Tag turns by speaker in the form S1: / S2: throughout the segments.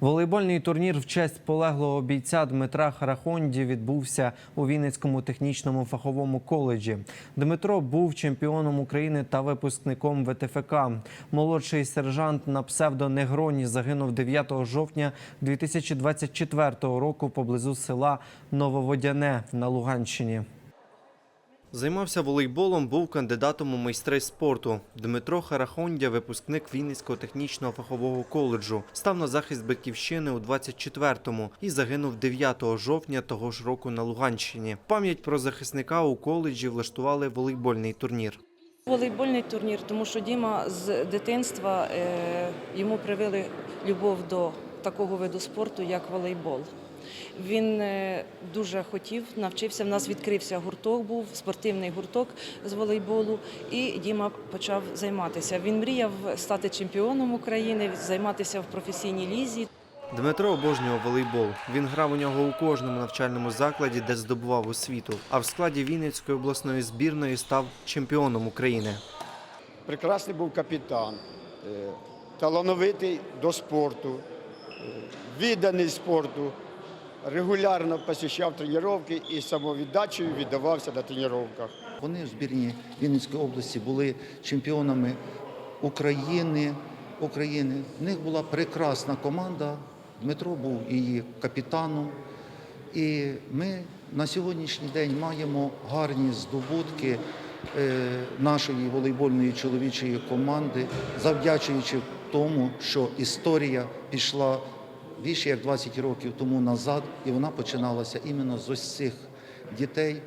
S1: Волейбольний турнір в честь полеглого бійця Дмитра Харахонді відбувся у Вінницькому технічному фаховому коледжі. Дмитро був чемпіоном України та випускником ВТФК. Молодший сержант на псевдо Негроні загинув 9 жовтня 2024 року поблизу села Нововодяне на Луганщині. Займався волейболом, був кандидатом у майстри спорту. Дмитро Харахондя, випускник Вінницького технічного фахового коледжу, став на захист батьківщини у 24-му і загинув 9 жовтня того ж року на Луганщині. Пам'ять про захисника у коледжі влаштували волейбольний турнір.
S2: Волейбольний турнір, тому що Діма з дитинства е, йому привили любов до такого виду спорту, як волейбол. Він е, дуже хотів, навчився. В нас відкрився гурток, був спортивний гурток з волейболу, і Діма почав займатися. Він мріяв стати чемпіоном України, займатися в професійній лізі.
S1: Дмитро обожнював волейбол. Він грав у нього у кожному навчальному закладі, де здобував освіту. А в складі Вінницької обласної збірної став чемпіоном України.
S3: прекрасний був капітан, е, талановитий до спорту, е, відданий спорту, регулярно посещав тренування і самовіддачею віддавався на тренуваннях.
S4: Вони в збірні Вінницької області були чемпіонами України. України. В них була прекрасна команда. Дмитро був її капітаном. І ми на сьогоднішній день маємо гарні здобутки е, нашої волейбольної чоловічої команди, завдячуючи тому, що історія пішла більше як 20 років тому назад, і вона починалася іменно з ось цих дітей,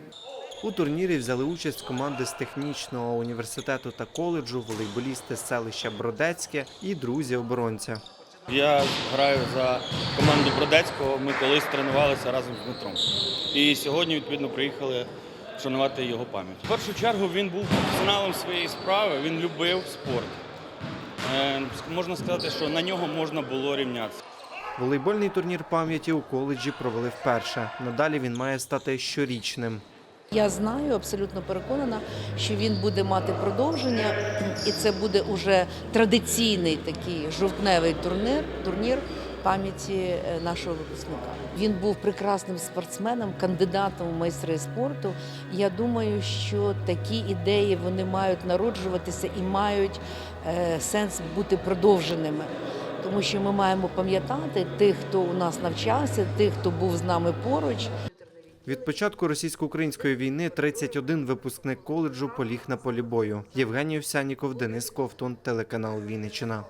S1: У турнірі взяли участь команди з технічного університету та коледжу, волейболісти з селища Бродецьке і друзі оборонця.
S5: Я граю за команду Бродецького. Ми колись тренувалися разом з Дмитром. І сьогодні, відповідно, приїхали вшанувати його пам'ять. В першу чергу він був професіоналом своєї справи, він любив спорт. Е, можна сказати, що на нього можна було рівнятися.
S1: Волейбольний турнір пам'яті у коледжі провели вперше. Надалі він має стати щорічним.
S6: Я знаю, абсолютно переконана, що він буде мати продовження, і це буде уже традиційний такий жовтневий турнір, турнір пам'яті е, нашого випускника. Він був прекрасним спортсменом, кандидатом у майстри спорту. Я думаю, що такі ідеї вони мають народжуватися і мають е, сенс бути продовженими. Тому що ми маємо пам'ятати тих, хто у нас навчався, тих, хто був з нами поруч,
S1: Від початку російсько-української війни 31 випускник коледжу поліг на полі бою. Євгеній Овсяніков, Денис Ковтун, телеканал Вінниччина.